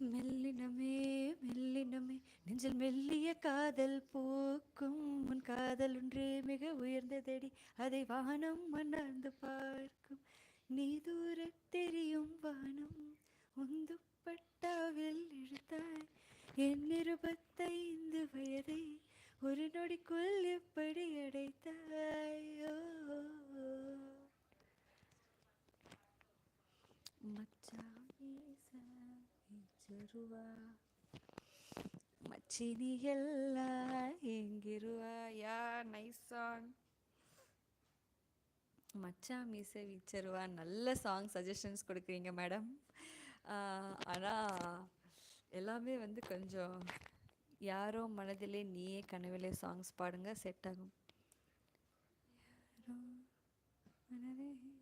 மெல்லினமே மெல்லினமே. நெஞ்சில் மெல்லிய காதல் போக்கும் உன் காதல் ஒன்றே மிக உயர்ந்ததடி. அதை வானம் மணர்ந்து பார்க்கும். நீ தூர தெரியும் வானம் உந்து பட்டாவில் இழுத்தாய். என் இருபத்தைந்து வயதை ஒரு நொடிக்குள் எப்படி அடைத்தாயோ? மச்சா. ಮಚ್ಚಿನಿ ಎಲ್ಲ ಹೆಂಗಿರುವ ಯಾ ನೈಸ್ ಸಾಂಗ್ மச்சா மீசை வீச்சருவா நல்ல சாங் சஜஷன்ஸ் கொடுக்குறீங்க மேடம் ஆனால் எல்லாமே வந்து கொஞ்சம் யாரோ மனதிலே நீயே கனவிலே சாங்ஸ் பாடுங்க செட் ஆகும் யாரோ மனதே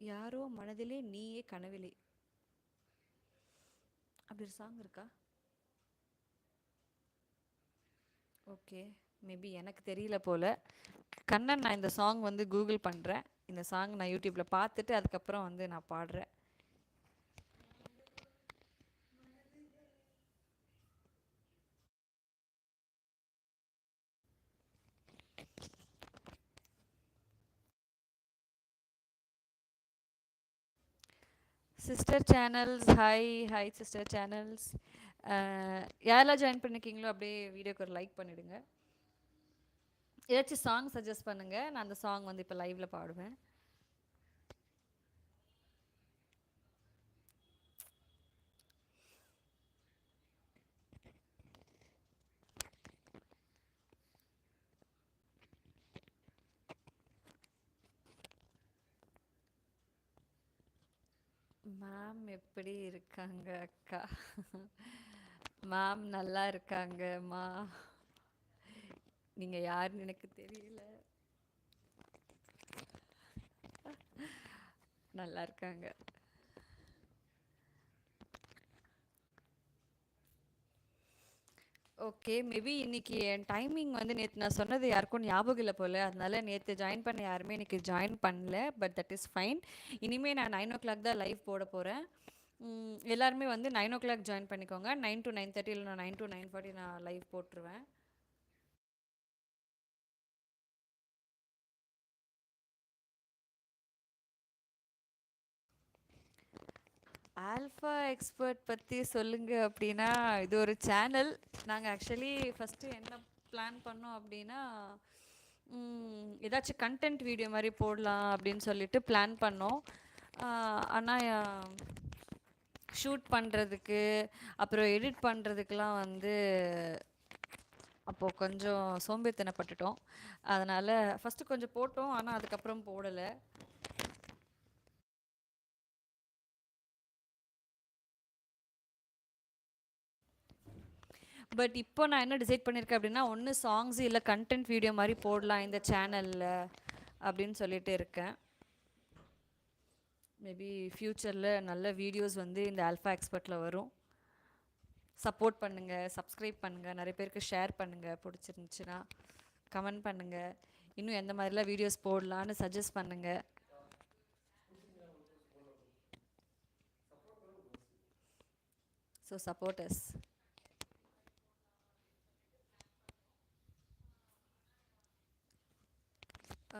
யாரோ மனதிலே நீயே கனவிலே அப்படி ஒரு சாங் இருக்கா? ஓகே மேபி எனக்கு தெரியல போல். கண்ணன் நான் இந்த சாங் வந்து கூகுள் பண்ணுறேன் இந்த சாங் நான் யூடியூப்பில் பார்த்துட்டு அதுக்கப்புறம் வந்து நான் பாடுறேன். Sister channels hi hi sister channels யாரெல்லாம் ஜாயின் பண்ணிருக்கீங்களோ அப்படியே வீடியோக்கு ஒரு லைக் பண்ணிவிடுங்க ஏதாச்சும் சாங் சஜஸ்ட் பண்ணுங்கள் நான் அந்த சாங் வந்து இப்போ லைவில் பாடுவேன். மேம் எப்படி இருக்காங்க அக்கா? மேம் நல்லா இருக்காங்கம்மா நீங்கள் யாருன்னு எனக்கு தெரியல. நல்லா இருக்காங்க. ஓகே மேபி இன்னைக்கு என் டைமிங் வந்து நேற்று நான் சொன்னது யாருக்கும் ஞாபகம் இல்லை போல். அதனால நேற்று ஜாயின் பண்ண யாருமே இன்னைக்கு ஜாயின் பண்ணல பட் தட் இஸ் ஃபைன் இனிமேல் நான் நைன் ஓ கிளாக் தான் லைவ் போட போகிறேன் எல்லாருமே வந்து நைன் ஓ கிளாக் ஜாயின் பண்ணிக்கோங்க. நைன் டு நைன் தேர்ட்டி இல்லை நான் நைன் டு நைன் ஃபார்ட்டி நான் லைவ் போட்டுருவேன். ஆல்ஃபா எக்ஸ்பர்ட் பற்றி சொல்லுங்க அப்படின்னா இது ஒரு சேனல் நாங்கள் ஆக்சுவலி ஃபஸ்ட்டு என்ன பிளான் பண்ணோம் அப்படின்னா ஏதாச்சும் கண்டென்ட் வீடியோ மாதிரி போடலாம் அப்படின்னு சொல்லிட்டு பிளான் பண்ணோம். ஆனால் ஷூட் பண்ணுறதுக்கு அப்புறம் எடிட் பண்ணுறதுக்கெலாம் வந்து அப்போது கொஞ்சம் சோம்பேறித்தனப்பட்டுட்டோம். அதனால் ஃபஸ்ட்டு கொஞ்சம் போட்டோம் ஆனால் அதுக்கப்புறம் போடலை. பட் இப்போ நான் என்ன டிசைட் பண்ணியிருக்கேன் அப்படின்னா ஒன்று சாங்ஸ் இல்லை கண்டென்ட் வீடியோ மாதிரி போடலாம் இந்த சேனலில் அப்படின்னு சொல்லிட்டு இருக்கேன். மேபி ஃப்யூச்சரில் நல்ல வீடியோஸ் வந்து இந்த ஆல்ஃபா எக்ஸ்பர்ட்டில் வரும். சப்போர்ட் பண்ணுங்கள் சப்ஸ்கிரைப் பண்ணுங்கள் நிறைய பேருக்கு ஷேர் பண்ணுங்கள் பிடிச்சிருந்துச்சுன்னா கமெண்ட் பண்ணுங்கள் இன்னும் எந்த மாதிரிலாம் வீடியோஸ் போடலான்னு சஜஸ்ட் பண்ணுங்கள் ஸோ சப்போர்ட்டர்ஸ்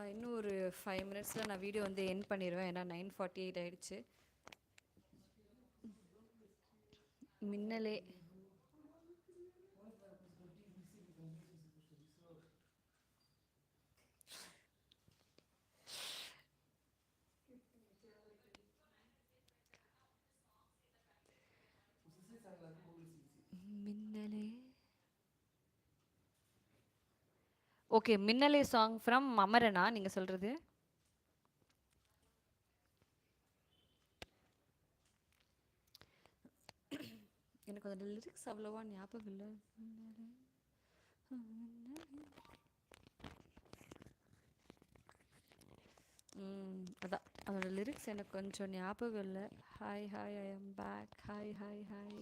இன்னும் ஒரு ஃபைவ் மினிட்ஸில் நான் வீடியோ வந்து என் பண்ணிடுவேன் ஏன்னா நைன் ஃபார்ட்டி எயிட் ஆகிடுச்சு மின்னலே. மின் ஓகே மின்னலே சாங் ஃப்ரம் அமரனா நீங்கள் சொல்கிறது எனக்கு அந்த லிரிக்ஸ் அவ்வளோவா ஞாபகம் இல்லை. அதான். அதோட லிரிக்ஸ் எனக்கு கொஞ்சம் ஞாபகம் இல்லை. Hi hi I am back hi hi hi